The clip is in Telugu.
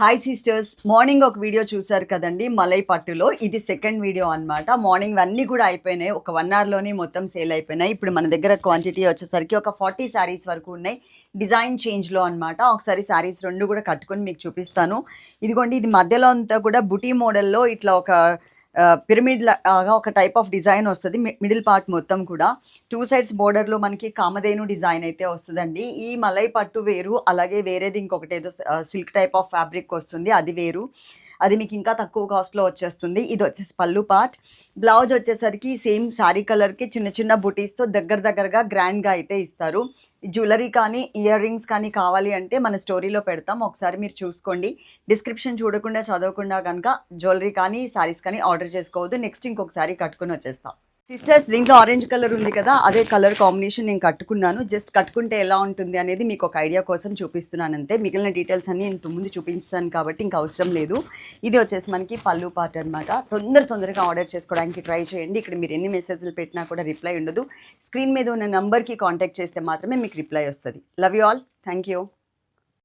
హాయ్ సిస్టర్స్ మార్నింగ్ ఒక వీడియో చూసారు కదండి మలై పట్టులో ఇది సెకండ్ వీడియో అన్నమాట. మార్నింగ్ అన్నీ కూడా అయిపోయినాయి. ఒక వన్ అవర్లోనే మొత్తం సేల్ అయిపోయినాయి. ఇప్పుడు మన దగ్గర క్వాంటిటీ వచ్చేసరికి ఒక ఫార్టీ శారీస్ వరకు ఉన్నాయి. డిజైన్ చేంజ్లో అనమాట ఒకసారి శారీస్ రెండు కూడా కట్టుకొని మీకు చూపిస్తాను. ఇదిగోండి ఇది మధ్యలో అంతా కూడా బుటీ మోడల్లో ఇట్లా ఒక పిరమిడ్ లాగా ఒక టైప్ ఆఫ్ డిజైన్ వస్తుంది. మిడిల్ పార్ట్ మొత్తం కూడా. టూ సైడ్స్ బోర్డర్లో మనకి కామధేను డిజైన్ అయితే వస్తుందండి. ఈ మలై పట్టు వేరు అలాగే వేరేది ఇంకొకటి ఏదో సిల్క్ టైప్ ఆఫ్ ఫ్యాబ్రిక్ వస్తుంది. అది వేరు. అది మీకు ఇంకా తక్కువ కాస్ట్లో వచ్చేస్తుంది. ఇది వచ్చేసి పళ్ళు పార్ట్ బ్లౌజ్ వచ్చేసరికి సేమ్ శారీ కలర్కి చిన్న చిన్న బుటీస్తో దగ్గర దగ్గరగా గ్రాండ్గా అయితే ఇస్తారు. జ్యువెలరీ కానీ ఇయర్ రింగ్స్ కానీ కావాలి అంటే మన స్టోరీలో పెడతాం. ఒకసారి మీరు చూసుకోండి. డిస్క్రిప్షన్ చూడకుండా చదవకుండా కనుక జ్యువెలరీ కానీ శారీస్ కానీ ఆర్డర్ ఆర్డర్ చేసుకోవద్దు నెక్స్ట్ ఇంకొక శారీ కట్టుకొని వచ్చేస్తాం. సిస్టర్స్ దీంట్లో ఆరెంజ్ కలర్ ఉంది కదా అదే కలర్ కాంబినేషన్ నేను కట్టుకున్నాను. జస్ట్ కట్టుకుంటే ఎలా ఉంటుంది అనేది మీకు ఒక ఐడియా కోసం చూపిస్తున్నాను అంతే. మిగిలిన డీటెయిల్స్ అన్ని ఇంత ముందు చూపించాను కాబట్టి ఇంకా అవసరం లేదు. ఇది వచ్చేసి మనకి పళ్ళు పార్ట్ అనమాట తొందర తొందరగా ఆర్డర్ చేసుకోవడానికి ట్రై చేయండి. ఇక్కడ మీరు ఎన్ని మెసేజ్లు పెట్టినా కూడా రిప్లై ఉండదు. స్క్రీన్ మీద ఉన్న నంబర్కి కాంటాక్ట్ చేస్తే మాత్రమే మీకు రిప్లై వస్తుంది. Love you all thank you